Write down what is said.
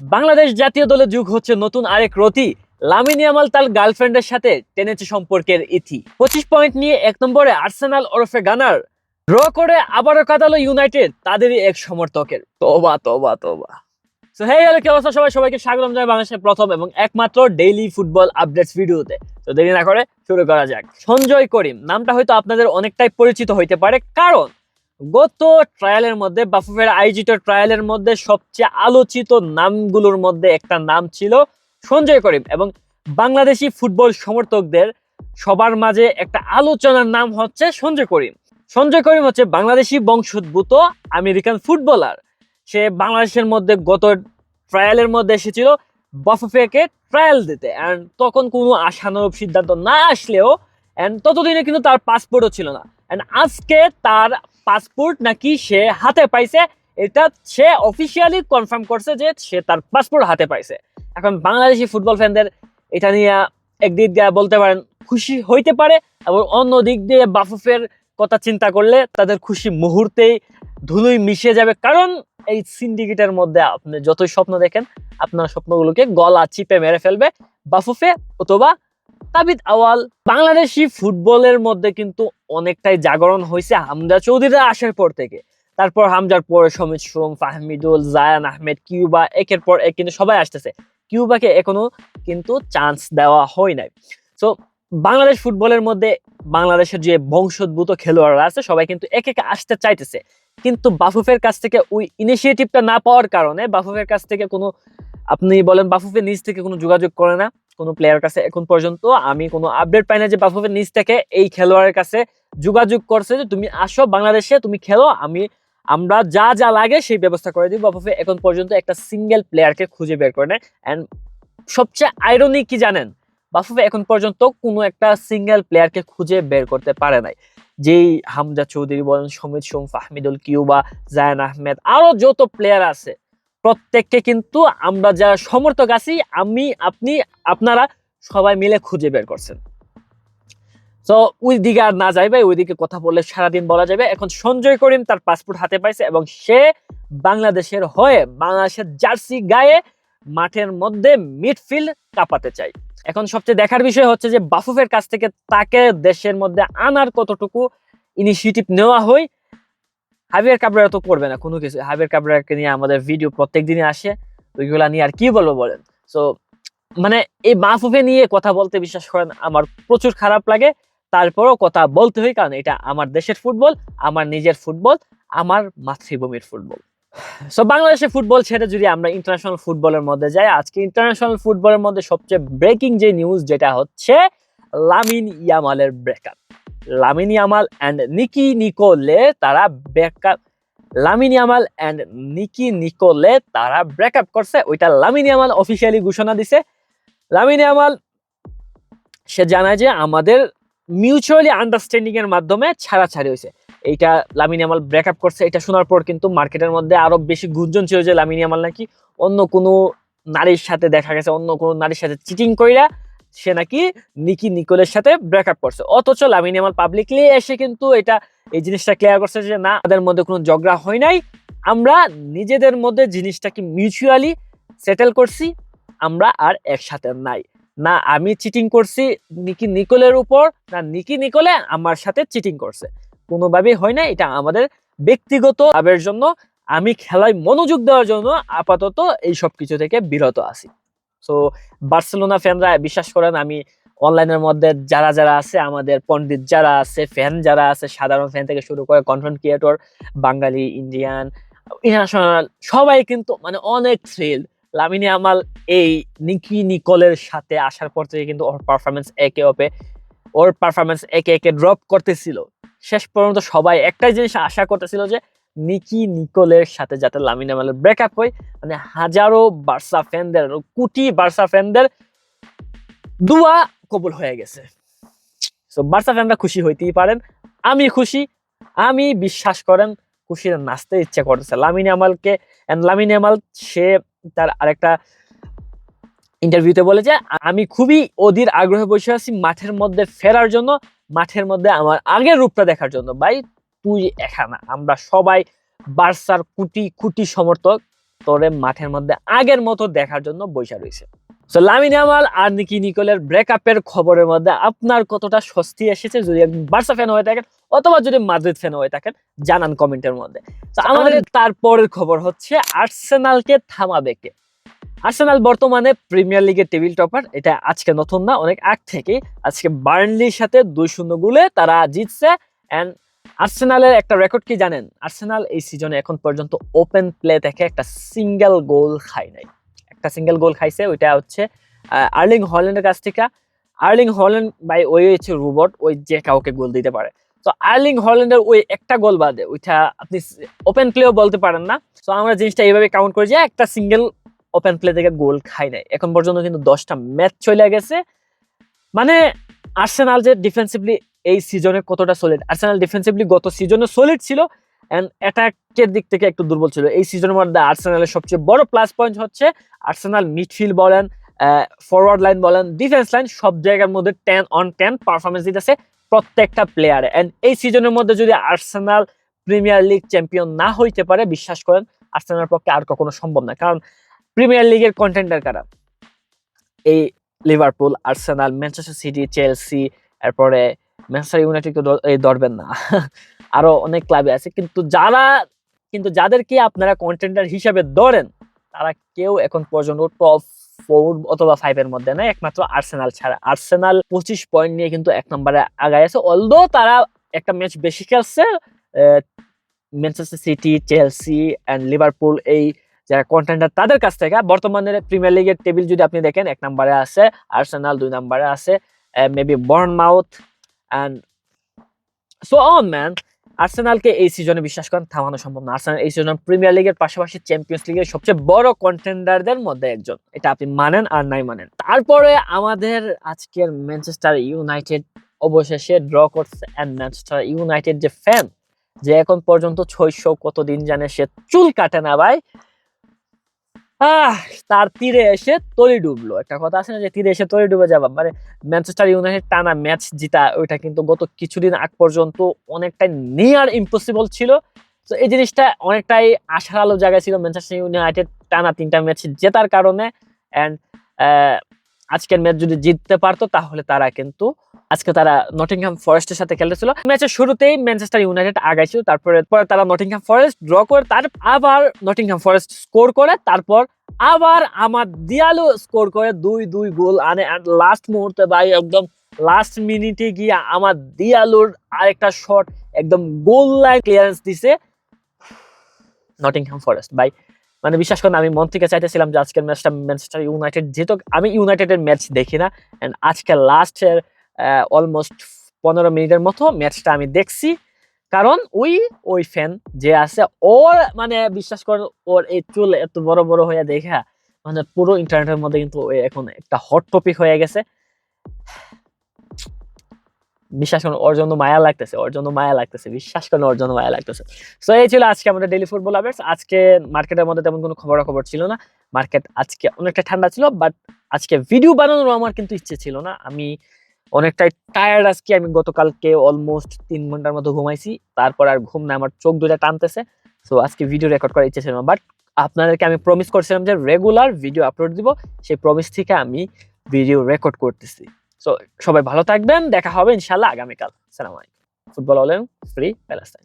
বাংলাদেশ জাতীয় দলে যুগ হচ্ছে নতুন আরেক রতি। লামিনী আমাল তার গার্লফ্রেন্ডের সাথে টেনেছে সম্পর্কের ইথি পঁচিশ পয়েন্ট নিয়ে এক নম্বরে আর্সেনাল ওরফে গানার। ড্র করে আবারও কাটালো ইউনাইটেড, তাদেরই এক সমর্থকের। তোবা তোবা তোবা সো হে হ্যালো কি অবস্থা সবাই? সবাইকে স্বাগতম জানাই বাংলাদেশের প্রথম এবং একমাত্র ডেইলি ফুটবল আপডেটস ভিডিওতে তো দেরি না করে শুরু করা যাক। সঞ্জয় করিম, নামটা হয়তো আপনাদের অনেকটাই পরিচিত হইতে পারে। কারণ গত ট্রায়ালের মধ্যে, বাফুফের আয়োজিত ট্রায়ালের মধ্যে সবচেয়ে আলোচিত নামগুলোর মধ্যে একটা নাম ছিল সঞ্জয় করিম এবং বাংলাদেশি ফুটবল সমর্থকদের সবার মাঝে একটা আলোচনার নাম হচ্ছে সঞ্জয় করিম। সঞ্জয় করিম হচ্ছে বাংলাদেশি বংশোদ্ভূত আমেরিকান ফুটবলার। সে বাংলাদেশের মধ্যে গত ট্রায়ালের মধ্যে এসেছিল বাফুফেকে ট্রায়াল দিতে অ্যান্ড তখন কোনো আশানুরূপ সিদ্ধান্ত না আসলেও অ্যান্ড ততদিনে কিন্তু তার পাসপোর্টও ছিল না। অ্যান্ড আজকে তার পাসপোর্ট নাকি সে হাতে পাইছে? এটা সে অফিসিয়ালি কনফার্ম করছে যে সে তার পাসপোর্ট হাতে পাইছে। এখন বাংলাদেশি ফুটবল ফ্যানদের এটা নিয়ে একদিক দিয়ে বলতে পারেন খুশি হইতে পারে এবং অন্য দিক দিয়ে বাফুফের কথা চিন্তা করলে তাদের খুশি মুহূর্তেই ধুলোই মিশে যাবে। কারণ এই সিন্ডিকেটের মধ্যে আপনি যতই স্বপ্ন দেখেন, আপনার স্বপ্নগুলোকে গলা চিপে মেরে ফেলবে বাফুফে অথবা তাবিদ আওয়াল বাংলাদেশি ফুটবলের মধ্যে কিন্তু অনেকটাই জাগরণ হয়েছে হামজা চৌধুরীরা আসার পর থেকে। তারপর হামজার পরে সমিত সোম ফাহমিদুল, জায়ান আহমেদ, কিউবা, একের পর এক কিন্তু সবাই আসতেছে। কিউবাকে এখনও কিন্তু চান্স দেওয়া হয় নাই। সো বাংলাদেশ ফুটবলের মধ্যে বাংলাদেশের যে বংশোদ্ভূত খেলোয়াড়রা আছে, সবাই কিন্তু এক একে আসতে চাইতেছে। কিন্তু বাফুফের কাছ থেকে ওই ইনিশিয়েটিভটা না পাওয়ার কারণে বাফুফের কাছ থেকে কোনো, আপনি বলেন বাফুফের নিজ থেকে কোনো যোগাযোগ করে না। কোনো প্লেয়ার কাছে এখন পর্যন্ত আমি কোনো আপডেট পাই না যে বাফুফের নিজ থেকে এই খেলোয়াড়ের কাছে যোগাযোগ করছে যে তুমি আসো বাংলাদেশে, তুমি খেলো, আমি, আমরা যা যা লাগে সেই ব্যবস্থা করে দিব। বাফুফে এখন পর্যন্ত একটা সিঙ্গেল প্লেয়ারকে খুঁজে বের করে নেয় অ্যান্ড সবচেয়ে আইরনি কি জানেন? বাফুফে এখন পর্যন্ত কোনো একটা সিঙ্গেল প্লেয়ারকে খুঁজে বের করতে পারে নাই। যেই হামজা চৌধুরী বলেন, সমিত সোম, ফাহমিদুল কিউবা, জায়ান আহমেদ, আরও যত প্লেয়ার আছে প্রত্যেককে কিন্তু আমরা যারা সমর্থক আছি, আমি, আপনি, আপনারা সবাই মিলে খুঁজে বের করছেন। তো ওই দিকে আর না যাইবে, ওইদিকে কথা বললে সারাদিন বলা যাবে। এখন সঞ্জয় করিম তার পাসপোর্ট হাতে পাইছে এবং সে বাংলাদেশের হয়ে বাংলাদেশের জার্সি গায়ে মাঠের মধ্যে মিডফিল্ড কাঁপাতে চাই এখন সবচেয়ে দেখার বিষয় হচ্ছে যে বাফুফের কাছ থেকে তাকে দেশের মধ্যে আনার কতটুকু ইনিশিয়েটিভ নেওয়া হয় হাবিয়ার কাবরারা তো করবে না, কোনো কিছু। হাবিয়ার কাবরাকে নিয়ে আমাদের ভিডিও প্রত্যেক দিনই আসে ওইগুলা নিয়ে আর কি বলব বলেন? সো মানে এই মাহফুফে নিয়ে কথা বলতে বিশ্বাস করেন, আমার প্রচুর খারাপ লাগে। তারপরও কথা বলতে হয়, কারণ এটা আমার দেশের ফুটবল, আমার নিজের ফুটবল, আমার মাতৃভূমির ফুটবল। সো বাংলাদেশের ফুটবল ছেড়ে যদি আমরা ইন্টারন্যাশনাল ফুটবলের মধ্যে যাই, আজকে ইন্টারন্যাশনাল ফুটবলের মধ্যে সবচেয়ে ব্রেকিং যে নিউজ যেটা হচ্ছে Lamine ইয়ামালের breakup Lamine Yamal and Nicki Nicole তারা breakup Lamine Yamal and Nicki Nicole তারা ব্রেকআপ করছে। ওইটা লামিন ইয়ামাল অফিসিয়ালি ঘোষণা দিছে। লামিন ইয়ামাল সে জানায় যে আমাদের মিউচুয়ালি আন্ডারস্ট্যান্ডিং এর মাধ্যমে ছাড়াছাড়ি হয়েছে। এইটা লামিন ইয়ামাল ব্রেকআপ করছে। এটা শোনার পর কিন্তু মার্কেটের মধ্যে আরও বেশি গুঞ্জন ছিল যে লামিন ইয়ামাল নাকি অন্য কোনো নারীর সাথে দেখা গেছে, অন্য কোনো নারীর সাথে চিটিং কইরা সে নাকি নিকি নিকোলের সাথে ব্রেকআপ করছে। অথচ লামিন ইয়ামাল পাবলিকলি এসে কিন্তু এটা, এই জিনিসটা ক্লিয়ার করছে যে না, আমাদের মধ্যে কোনো ঝগড়া হয় নাই। আমরা নিজেদের মধ্যে জিনিসটাকে মিউচুয়ালি সেটেল করছি, আমরা আর একসাথে নাই। না আমি চিটিং করছি নিকি নিকোলের উপর, না নিকি নিকোলে আমার সাথে চিটিং করছে। কোনোভাবেই হয় না এটা আমাদের ব্যক্তিগত লাভের জন্য। আমি খেলায় মনোযোগ দেওয়ার জন্য আপাতত এই সব কিছু থেকে বিরত আছি। সো বার্সেলোনা ফ্যানরা বিশ্বাস করেন, আমি অনলাইনের মধ্যে যারা যারা আছে, আমাদের পণ্ডিত যারা আছে ফ্যান যারা আছে, সাধারণ ফ্যান থেকে শুরু করে content creator Bengali Indian international সবাই কিন্তু মানে অনেক থ্রিল লামিনী আমাল এই নিকি নিকলের সাথে আসার পর থেকে কিন্তু ওর পারফরমেন্স একে অপে, ওর পারফরমেন্স একে একে ড্রপ করতেছিল। শেষ পর্যন্ত সবাই একটাই জিনিস আশা করতেছিল যে নিকি নিকোলের সাথে যাতে লামিন আমালের ব্রেকআপ হয় মানে হাজারো বার্সা ফ্যানদের কোটি বার্সা ফ্যানদের দুয়া কবুল হয়ে গেছে। সো বার্সা ফ্যানরা খুশি হইতেই পারেন। আমি খুশি, আমি বিশ্বাস করেন খুশিতে নাচতে ইচ্ছে করতেছে। লামিন আমালকে and লামিন আমাল সে তার আরেকটা ইন্টারভিউতে বলে যে, আমি খুবই অধীর আগ্রহে বসে আছি মাঠের মধ্যে ফেরার জন্য, মাঠের মধ্যে আমার আগের রূপটা দেখার জন্য। ভাই তুই একা না। আমরা সবাই বার্সার কুটি কুটি সমর্থক তোরে মাঠের মধ্যে আগের মতো দেখার জন্য বৈশা রয়েছে। সো লামিন ইয়ামাল আর নিকি নিকোলের ব্রেকআপের খবরের মধ্যে আপনার কতটা স্বস্তি এসেছে যদি একজন বার্সা ফ্যান হয়ে থাকেন অথবা যদি মাদ্রিদ ফ্যান হয়ে থাকেন জানান কমেন্টের মধ্যে। তো আমাদের তারপরের খবর হচ্ছে আর্সেনালকে থামাবে কে? আর্সেনাল বর্তমানে প্রিমিয়ার লিগের টেবিল টপার এটা আজকে নতুন না অনেক আগ থেকে আজকে বার্নলির সাথে দুই শূন্য গুলে তারা জিতছে অ্যান্ড আর্সেনালের একটা রেকর্ড কি জানেন? আর্সেনাল এই সিজনে এখন পর্যন্ত ওপেন প্লে থেকে একটা সিঙ্গেল গোল খায় নাই। একটা সিঙ্গেল গোল খাইছে, ওইটা হচ্ছে আর্লিং হল্যান্ডের কাছ থেকে। আর্লিং হল্যান্ড বাই ওই হচ্ছে রোবট, ওই যে কাউকে গোল দিতে পারে। তো আর্লিং হল্যান্ডের ওই একটা গোল বাদে, ওইটা আপনি ওপেন প্লেও বলতে পারেন না। তো আমরা জিনিসটা এইভাবে কাউন্ট করি যে একটা সিঙ্গেল ওপেন প্লে থেকে গোল খাই নাই। এখন পর্যন্ত কিন্তু দশটা ম্যাচ চলে গেছে। মানে আর্সেনাল যে ডিফেন্সিভলি এই সিজনে কতটা সলিড আর্সেনাল ডিফেন্সিভলি গত সিজনে সলিড ছিল এন্ড অ্যাটাকের দিক থেকে একটু দুর্বল ছিল। এই সিজনের মধ্যে আর্সেনালের সবচেয়ে বড় প্লাস পয়েন্ট হচ্ছে আর্সেনাল মিডফিল্ড বলেন ফরওয়ার্ড লাইন বলেন ডিফেন্স লাইন সব জায়গার মধ্যে টেন অন টেন পারফরমেন্স দিতেছে প্রত্যেকটা প্লেয়ারে অ্যান্ড এই সিজনের মধ্যে যদি আর্সেনাল প্রিমিয়ার লিগ চ্যাম্পিয়ন না হইতে পারে, বিশ্বাস করেন আর্সেনালের পক্ষে আর কখনো সম্ভব না। কারণ প্রিমিয়ার লিগের কন্টেন্ডার কারা? এই Liverpool Arsenal Manchester City Chelsea এরপরে ম্যানচেস্টার ইউনাইটেড এই ধরবেন না। আরও অনেক ক্লাবে আছে। কিন্তু যারা, কিন্তু যাদেরকে আপনারা কন্টেন্ডার হিসাবে ধরেন, তারা কেউ এখন পর্যন্ত টপ ফোর অথবা ফাইভ এর মধ্যে নাই। একমাত্র আর্সেনাল ছাড়া। আর্সেনাল পঁচিশ পয়েন্ট নিয়ে কিন্তু এক নম্বরে আগায় আছে। অলদো তারা একটা ম্যাচ বেশি খেলছে Manchester City Chelsea and Liverpool এই যারা কন্টেন্ডার তাদের কাছ থেকে। বর্তমানে প্রিমিয়ার লিগের টেবিল যদি আপনি দেখেন, এক নম্বরে আছে আর্সেনাল দুই নম্বরে আছে maybe Bournemouth and so on man আর্সেনালকে এই সিজনে বিশ্বাস করেন থামানো সম্ভব না। আর্সেনাল এই সিজনে প্রিমিয়ার লিগের পাশাপাশি চ্যাম্পিয়ন্স লিগের সবচেয়ে বড় কন্টেন্ডারদের মধ্যে একজন। এটা আপনি মানেন আর নাই মানেন। তারপরে আমাদের আজকের ম্যানচেস্টার ইউনাইটেড অবশেষে ড্র করছে। অ্যান্ড ম্যানচেস্টার ইউনাইটেড যে ফ্যান যে এখন পর্যন্ত ছয়শো কতদিন জানে সে চুল কাটে না ভাই। আহ, তার তীরে এসে তলি ডুবলো। একটা কথা আছে না যে তীরে এসে তলি ডুবে যাবা? মানে ম্যানচেস্টার ইউনাইটেড টানা ম্যাচ জিতা, ওইটা কিন্তু গত কিছুদিন আগ পর্যন্ত অনেকটাই নিয়ার ইম্পসিবল ছিল। তো এই জিনিসটা অনেকটাই আশার আলো জায়গায় ছিল। ম্যানচেস্টার ইউনাইটেড টানা তিনটা ম্যাচ জেতার কারণে। অ্যান্ড আজকের ম্যাচ যদি জিততে পারতো, তাহলে তারা কিন্তু আজকে তারা নটিংহাম ফরেস্টের সাথে খেলতেছিল। ম্যাচের শুরুতেই ম্যানচেস্টার ইউনাইটেড আগাইছিল, তারপরে পরে তারা নটিংহাম ফরেস্ট ড্র করে, তার আবার নটিংহাম ফরেস্ট স্কোর করে, তারপর আবার আমার দিয়ালো স্কোর করে, দুই দুই গোল আনে লাস্ট মুহূর্তে ভাই একদম লাস্ট মিনিটে গিয়ে আমার দিয়ালোর আরেকটা শট একদম গোল লাইন ক্লিয়ারেন্স দিছে নটিংহাম ফরেস্ট ভাই মানে বিশ্বাস করেন আমি মন থেকে চাইতেছিলাম যে আজকের ম্যাচটা ম্যানচেস্টার ইউনাইটেড যেহেতু আমি ইউনাইটেডের ম্যাচ দেখি না অ্যান্ড আজকে লাস্টের অলমোস্ট পনেরো মিনিটের মতো ম্যাচটা আমি দেখছি। কারণ ওই ওই ফ্যান যে আছে, ওর মানে বিশ্বাস করেন, ওর এই চুল এত বড় বড় হয়ে দেখা মানে পুরো ইন্টারনেটের মধ্যে কিন্তু এখন একটা হট টপিক হয়ে গেছে। বিশ্বাস করেন, ওর জন্য মায়া লাগতেছে, ওর জন্য মায়া লাগতেছে, বিশ্বাস করেন, ওর জন্য মায়া লাগতেছে। সো এই ছিল আজকে আমাদের ডেলি ফুটবল আপডেটস আজকে মার্কেটের মধ্যে তেমন কোনো খবরাখবর ছিল না। মার্কেট আজকে অনেকটা ঠান্ডা ছিল বাট আজকে ভিডিও বানানোর আমার কিন্তু ইচ্ছে ছিল না। আমি অনেকটাই টায়ার্ড আজকে। আমি গতকালকে অলমোস্ট তিন ঘণ্টার মতো ঘুমাইছি। তারপর আর ঘুম না আমার চোখ দুটা টানতেছে। সো আজকে ভিডিও রেকর্ড করার ইচ্ছে ছিল না। বাট আপনাদেরকে আমি প্রমিস করছিলাম যে রেগুলার ভিডিও আপলোড দিব। সেই প্রমিস থেকে আমি ভিডিও রেকর্ড করতেছি। সো সবাই ভালো থাকবেন। দেখা হবে ইনশাল্লাহ আগামীকাল। সালাম আলাইকুম। ফুটবল হলেন ফ্রি প্যালেস্টাইন